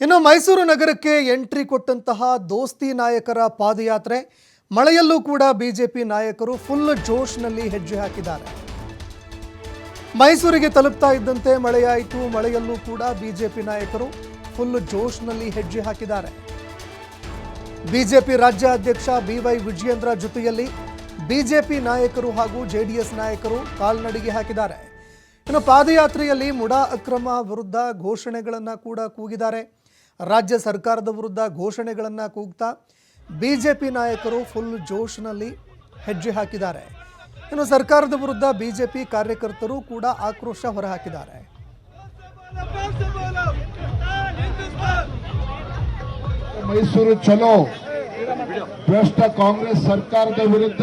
ಇನ್ನು ಮೈಸೂರು ನಗರಕ್ಕೆ ಎಂಟ್ರಿ ಕೊಟ್ಟಂತಹ ದೋಸ್ತಿ ನಾಯಕರ ಪಾದಯಾತ್ರೆ, ಮಳೆಯಲ್ಲೂ ಕೂಡ ಬಿಜೆಪಿ ನಾಯಕರು ಫುಲ್ ಜೋಶ್ನಲ್ಲಿ ಹೆಜ್ಜೆ ಹಾಕಿದ್ದಾರೆ. ಮೈಸೂರಿಗೆ ತಲುಪ್ತಾ ಇದ್ದಂತೆ ಮಳೆಯಾಯಿತು, ಮಳೆಯಲ್ಲೂ ಕೂಡ ಬಿಜೆಪಿ ನಾಯಕರು ಫುಲ್ ಜೋಶ್ನಲ್ಲಿ ಹೆಜ್ಜೆ ಹಾಕಿದ್ದಾರೆ. ಬಿಜೆಪಿ ರಾಜ್ಯ ಅಧ್ಯಕ್ಷ ಬಿವೈ ವಿಜಯೇಂದ್ರ ಜೊತೆಯಲ್ಲಿ ಬಿಜೆಪಿ ನಾಯಕರು ಹಾಗೂ ಜೆಡಿಎಸ್ ನಾಯಕರು ಕಾಲ್ನಡಿಗೆ ಹಾಕಿದ್ದಾರೆ. ಇನ್ನು ಪಾದಯಾತ್ರೆಯಲ್ಲಿ ಮುಡಾ ಅಕ್ರಮ ವಿರುದ್ಧ ಘೋಷಣೆಗಳನ್ನು ಕೂಡ ಕೂಗಿದ್ದಾರೆ. ರಾಜ್ಯ ಸರ್ಕಾರದ ವಿರುದ್ಧ ಘೋಷಣೆಗಳನ್ನು ಕೂಗ್ತಾ ಬಿ ಜೆ ಪಿ ನಾಯಕರು ಫುಲ್ ಜೋಶ್ನಲ್ಲಿ ಹೆಜ್ಜೆ ಹಾಕಿದ್ದಾರೆ. ಇನ್ನು ಸರ್ಕಾರದ ವಿರುದ್ಧ ಬಿ ಜೆ ಪಿ ಕಾರ್ಯಕರ್ತರು ಕೂಡ ಆಕ್ರೋಶ ಹೊರಹಾಕಿದ್ದಾರೆ. ಮೈಸೂರು ಚಲೋ. ಭ್ರಷ್ಟ ಕಾಂಗ್ರೆಸ್ ಸರ್ಕಾರದ ವಿರುದ್ಧ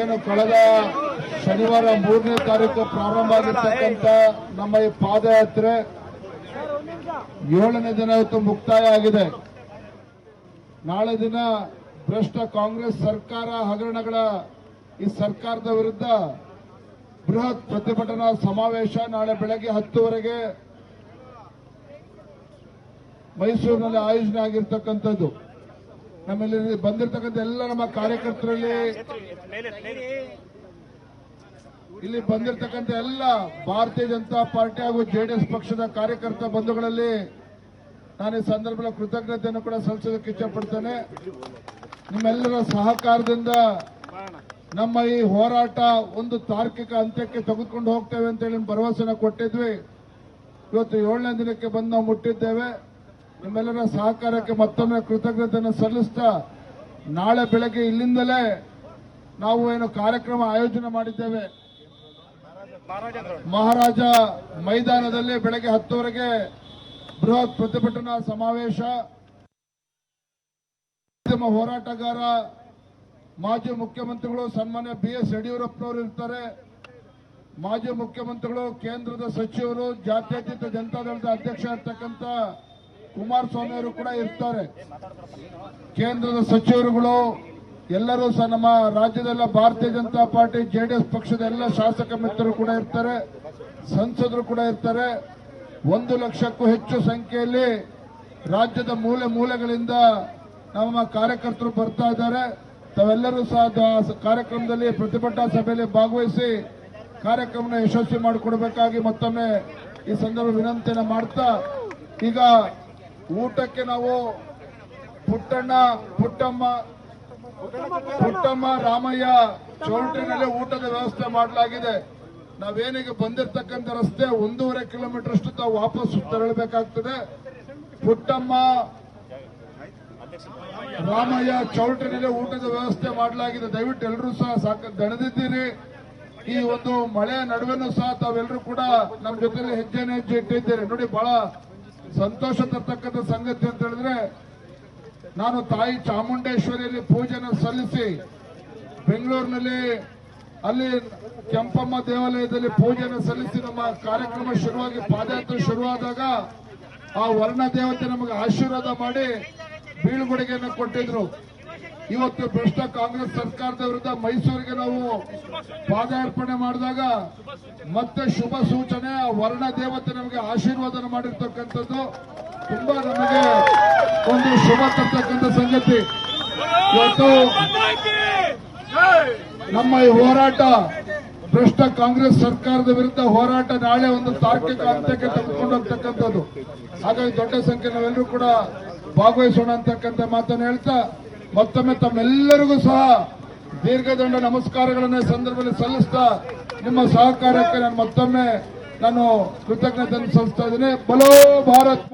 ಏನು ಕಳೆದ ಶನಿವಾರ ಮೂರನೇ ತಾರೀಕು ಪ್ರಾರಂಭ ಆಗಿರ್ತಕ್ಕಂಥ ನಮ್ಮ ಈ ಪಾದಯಾತ್ರೆ ಏಳನೇ ದಿನ ಇವತ್ತು ಮುಕ್ತಾಯ ಆಗಿದೆ. ನಾಳೆ ದಿನ ಭ್ರಷ್ಟ ಕಾಂಗ್ರೆಸ್ ಸರ್ಕಾರ ಹಗರಣಗಳ ಈ ಸರ್ಕಾರದ ವಿರುದ್ಧ ಬೃಹತ್ ಪ್ರತಿಭಟನಾ ಸಮಾವೇಶ ನಾಳೆ ಬೆಳಗ್ಗೆ ಹತ್ತುವರೆಗೆ ಮೈಸೂರಿನಲ್ಲಿ ಆಯೋಜನೆ ಆಗಿರ್ತಕ್ಕಂಥದ್ದು. ನಮ್ಮಲ್ಲಿ ಬಂದಿರತಕ್ಕಂಥ ಎಲ್ಲ ನಮ್ಮ ಕಾರ್ಯಕರ್ತರಲ್ಲಿ ಇಲ್ಲಿ ಬಂದಿರತಕ್ಕಂಥ ಎಲ್ಲ ಭಾರತೀಯ ಜನತಾ ಪಾರ್ಟಿ ಹಾಗೂ ಜೆಡಿಎಸ್ ಪಕ್ಷದ ಕಾರ್ಯಕರ್ತ ಬಂಧುಗಳಲ್ಲಿ ನಾನು ಈ ಸಂದರ್ಭದಲ್ಲಿ ಕೃತಜ್ಞತೆಯನ್ನು ಕೂಡ ಸಲ್ಲಿಸೋದಕ್ಕೆ ಇಚ್ಛಪಡ್ತೇನೆ. ನಿಮ್ಮೆಲ್ಲರ ಸಹಕಾರದಿಂದ ನಮ್ಮ ಈ ಹೋರಾಟ ಒಂದು ತಾರ್ಕಿಕ ಅಂತ್ಯಕ್ಕೆ ತೆಗೆದುಕೊಂಡು ಹೋಗ್ತೇವೆ ಅಂತ ಹೇಳಿ ಭರವಸೆನ ಕೊಟ್ಟಿದ್ವಿ. ಇವತ್ತು ಏಳನೇ ದಿನಕ್ಕೆ ಬಂದು ನಾವು ಮುಟ್ಟಿದ್ದೇವೆ. ನಿಮ್ಮೆಲ್ಲರ ಸಹಕಾರಕ್ಕೆ ಮತ್ತೊಮ್ಮೆ ಕೃತಜ್ಞತೆಯನ್ನು ಸಲ್ಲಿಸ್ತಾ ನಾಳೆ ಬೆಳಗ್ಗೆ ಇಲ್ಲಿಂದಲೇ ನಾವು ಏನು ಕಾರ್ಯಕ್ರಮ ಆಯೋಜನೆ ಮಾಡಿದ್ದೇವೆ. ಮಹಾರಾಜ ಮೈದಾನದಲ್ಲಿ ಬೆಳಗ್ಗೆ ಹತ್ತುವರೆಗೆ ಬೃಹತ್ ಪ್ರತಿಭಟನಾ ಸಮಾವೇಶ. ಉದ್ಯಮ ಹೋರಾಟಗಾರ, ಮಾಜಿ ಮುಖ್ಯಮಂತ್ರಿಗಳು ಸನ್ಮಾನ್ಯ ಬಿ ಎಸ್ ಯಡಿಯೂರಪ್ಪನವರು ಇರ್ತಾರೆ. ಮಾಜಿ ಮುಖ್ಯಮಂತ್ರಿಗಳು, ಕೇಂದ್ರದ ಸಚಿವರು, ಜಾತ್ಯತೀತ ಜನತಾದಳದ ಅಧ್ಯಕ್ಷ ಇರ್ತಕ್ಕಂಥ ಕುಮಾರಸ್ವಾಮಿ ಅವರು ಕೂಡ ಇರ್ತಾರೆ. ಕೇಂದ್ರದ ಸಚಿವರುಗಳು ಎಲ್ಲರೂ ಸಹ ನಮ್ಮ ರಾಜ್ಯದಲ್ಲ ಭಾರತೀಯ ಜನತಾ ಪಾರ್ಟಿ ಜೆಡಿಎಸ್ ಪಕ್ಷದ ಎಲ್ಲ ಶಾಸಕ ಮಿತ್ರರು ಕೂಡ ಇರ್ತಾರೆ, ಸಂಸದರು ಕೂಡ ಇರ್ತಾರೆ. ಒಂದು ಲಕ್ಷಕ್ಕೂ ಹೆಚ್ಚು ಸಂಖ್ಯೆಯಲ್ಲಿ ರಾಜ್ಯದ ಮೂಲೆ ಮೂಲೆಗಳಿಂದ ನಮ್ಮ ಕಾರ್ಯಕರ್ತರು ಬರ್ತಾ ಇದ್ದಾರೆ. ತಾವೆಲ್ಲರೂ ಸಹ ಕಾರ್ಯಕ್ರಮದಲ್ಲಿ ಪ್ರತಿಭಟನಾ ಸಭೆಯಲ್ಲಿ ಭಾಗವಹಿಸಿ ಕಾರ್ಯಕ್ರಮನ ಯಶಸ್ವಿ ಮಾಡಿಕೊಡ್ಬೇಕಾಗಿ ಮತ್ತೊಮ್ಮೆ ಈ ಸಂದರ್ಭ ವಿನಂತಿಯನ್ನು ಮಾಡ್ತಾ, ಈಗ ಊಟಕ್ಕೆ ನಾವು ಪುಟ್ಟಣ್ಣ, ಪುಟ್ಟಮ್ಮ ಪುಟ್ಟಮ್ಮ ರಾಮಯ್ಯ ಚೌಲ್ಟ್ರಿನಲ್ಲಿ ಊಟದ ವ್ಯವಸ್ಥೆ ಮಾಡಲಾಗಿದೆ. ನಾವೇನಿಗೆ ಬಂದಿರತಕ್ಕಂಥ ರಸ್ತೆ ಒಂದೂವರೆ ಕಿಲೋಮೀಟರ್ ಅಷ್ಟು ತಾವು ವಾಪಸ್ ತೆರಳಬೇಕಾಗ್ತದೆ. ಪುಟ್ಟಮ್ಮ ರಾಮಯ್ಯ ಚೌಲ್ಟ್ರಿನಲ್ಲಿ ಊಟದ ವ್ಯವಸ್ಥೆ ಮಾಡಲಾಗಿದೆ. ದಯವಿಟ್ಟು ಎಲ್ಲರೂ ಸಹ ಸಾಕ, ದಣದಿದ್ದೀರಿ. ಈ ಒಂದು ಮಳೆಯ ನಡುವೆನೂ ಸಹ ತಾವೆಲ್ಲರೂ ಕೂಡ ನಮ್ಮ ಜೊತೆಲಿ ಹೆಜ್ಜೆನ ಹೆಜ್ಜೆ ಇಟ್ಟಿದ್ದೀರಿ. ನೋಡಿ, ಬಹಳ ಸಂತೋಷ ತರ್ತಕ್ಕಂಥ ಸಂಗತಿ ಅಂತ ಹೇಳಿದ್ರೆ ನಾನು ತಾಯಿ ಚಾಮುಂಡೇಶ್ವರಿಯಲ್ಲಿ ಪೂಜೆನ ಸಲ್ಲಿಸಿ ಬೆಂಗಳೂರಿನಲ್ಲಿ ಅಲ್ಲಿ ಕೆಂಪಮ್ಮ ದೇವಾಲಯದಲ್ಲಿ ಪೂಜೆನ ಸಲ್ಲಿಸಿ ನಮ್ಮ ಕಾರ್ಯಕ್ರಮ ಶುರುವಾಗಿ ಪಾದಯಾತ್ರೆ ಶುರುವಾದಾಗ ಆ ವರ್ಣ ದೇವತೆ ನಮಗೆ ಆಶೀರ್ವಾದ ಮಾಡಿ ಬೀಳ್ಕೊಡುಗೆಯನ್ನು ಕೊಟ್ಟಿದ್ರು. ಇವತ್ತು ಭ್ರಷ್ಟ ಕಾಂಗ್ರೆಸ್ ಸರ್ಕಾರದ ವಿರುದ್ಧ ಮೈಸೂರಿಗೆ ನಾವು ಪಾದಾರ್ಪಣೆ ಮಾಡಿದಾಗ ಮತ್ತೆ ಶುಭ ಸೂಚನೆ, ಆ ವರ್ಣ ದೇವತೆ ನಮಗೆ ಆಶೀರ್ವಾದನ ಮಾಡಿರ್ತಕ್ಕಂಥದ್ದು. ತುಂಬಾ ನಮಗೆ ಒಂದು ಶುಭ ತರ್ತಕ್ಕಂಥ ಸಂಗತಿ. ಇವತ್ತು ನಮ್ಮ ಈ ಹೋರಾಟ ಭ್ರಷ್ಟ ಕಾಂಗ್ರೆಸ್ ಸರ್ಕಾರದ ವಿರುದ್ಧ ಹೋರಾಟ ನಾಳೆ ಒಂದು ತಾರ್ಕಿಕ ಹಂತಕ್ಕೆ ತೆಗೆದುಕೊಂಡು ಹೋಗ್ತಕ್ಕಂಥದ್ದು. ಹಾಗಾಗಿ ದೊಡ್ಡ ಸಂಖ್ಯೆ ನಾವೆಲ್ಲರೂ ಕೂಡ ಭಾಗವಹಿಸೋಣ ಅಂತಕ್ಕಂಥ ಮಾತನ್ನು ಹೇಳ್ತಾ, ಮತ್ತೊಮ್ಮೆ ತಮ್ಮೆಲ್ಲರಿಗೂ ಸಹ ದೀರ್ಘದಂಡ ನಮಸ್ಕಾರಗಳನ್ನ ಸಂದರ್ಭದಲ್ಲಿ ಸಲ್ಲಿಸ್ತಾ, ನಿಮ್ಮ ಸಹಕಾರಕ್ಕೆ ನಾನು ಮತ್ತೊಮ್ಮೆ ನಾನು ಕೃತಜ್ಞತೆ ಸಲ್ಲಿಸ್ತಾ ಇದ್ದೇನೆ. ಬಲೋ ಭಾರತ್